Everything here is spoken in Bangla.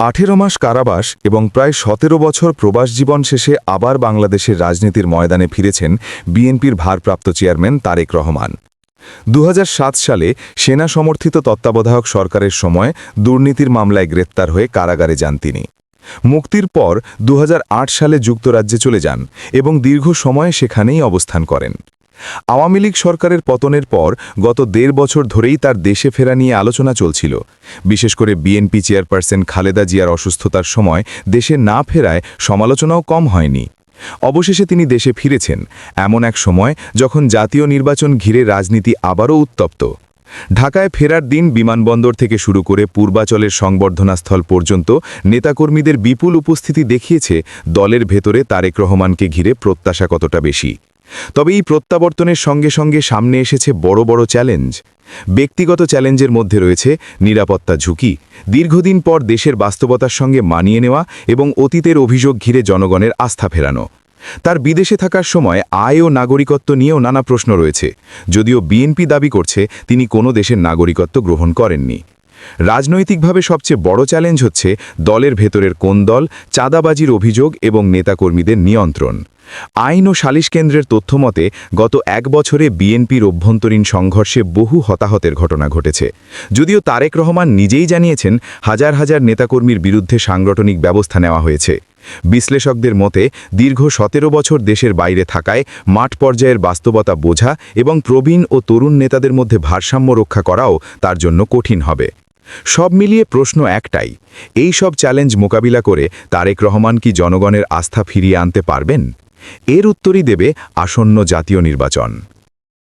আঠেরো মাস কারাবাস এবং প্রায় সতেরো বছর প্রবাস জীবন শেষে আবার বাংলাদেশের রাজনীতির ময়দানে ফিরেছেন বিএনপির ভারপ্রাপ্ত চেয়ারম্যান তারেক রহমান। দু হাজার সাত সালে সেনা সমর্থিত তত্ত্বাবধায়ক সরকারের সময় দুর্নীতির মামলায় গ্রেপ্তার হয়ে কারাগারে যান তিনি। মুক্তির পর দুহাজার আট সালে যুক্তরাজ্যে চলে যান এবং দীর্ঘ সময় সেখানেই অবস্থান করেন। আওয়ামী লীগ সরকারের পতনের পর গত দেড় বছর ধরেই তার দেশে ফেরা নিয়ে আলোচনা চলছিল। বিশেষ করে বিএনপি চেয়ারপারসন খালেদা জিয়ার অসুস্থতার সময় দেশে না ফেরায় সমালোচনাও কম হয়নি। অবশেষে তিনি দেশে ফিরেছেন, এমন এক সময় যখন জাতীয় নির্বাচন ঘিরে রাজনীতি আবারও উত্তপ্ত। ঢাকায় ফেরার দিন বিমানবন্দর থেকে শুরু করে পূর্বাচলের সংবর্ধনাস্থল পর্যন্ত নেতাকর্মীদের বিপুল উপস্থিতি দেখিয়েছে দলের ভেতরে তারেক রহমানকে ঘিরে প্রত্যাশা কতটা বেশি। তবে এই প্রত্যাবর্তনের সঙ্গে সঙ্গে সামনে এসেছে বড় বড় চ্যালেঞ্জ। ব্যক্তিগত চ্যালেঞ্জের মধ্যে রয়েছে নিরাপত্তা ঝুঁকি, দীর্ঘদিন পর দেশের বাস্তবতার সঙ্গে মানিয়ে নেওয়া এবং অতীতের অভিযোগ ঘিরে জনগণের আস্থা ফেরানো। তার বিদেশে থাকার সময় আয় ও নাগরিকত্ব নিয়েও নানা প্রশ্ন রয়েছে, যদিও বিএনপি দাবি করছে তিনি কোনো দেশের নাগরিকত্ব গ্রহণ করেননি। রাজনৈতিকভাবে সবচেয়ে বড় চ্যালেঞ্জ হচ্ছে দলের ভেতরের কোন দল চাঁদাবাজির অভিযোগ এবং নেতাকর্মীদের নিয়ন্ত্রণ। আইন ও সালিশ কেন্দ্রের তথ্যমতে, গত এক বছরে বিএনপির অভ্যন্তরীণ সংঘর্ষে বহু হতাহতের ঘটনা ঘটেছে। যদিও তারেক রহমান নিজেই জানিয়েছেন, হাজার হাজার নেতাকর্মীর বিরুদ্ধে সাংগঠনিক ব্যবস্থা নেওয়া হয়েছে। বিশ্লেষকদের মতে, দীর্ঘ সতেরো বছর দেশের বাইরে থাকায় মাঠ পর্যায়ের বাস্তবতা বোঝা এবং প্রবীণ ও তরুণ নেতাদের মধ্যে ভারসাম্য রক্ষা করাও তার জন্য কঠিন হবে। সব মিলিয়ে প্রশ্ন একটাই, এই সব চ্যালেঞ্জ মোকাবিলা করে তারেক রহমান কি জনগণের আস্থা ফিরিয়ে আনতে পারবেন? এর উত্তরই দেবে আসন্ন জাতীয় নির্বাচন।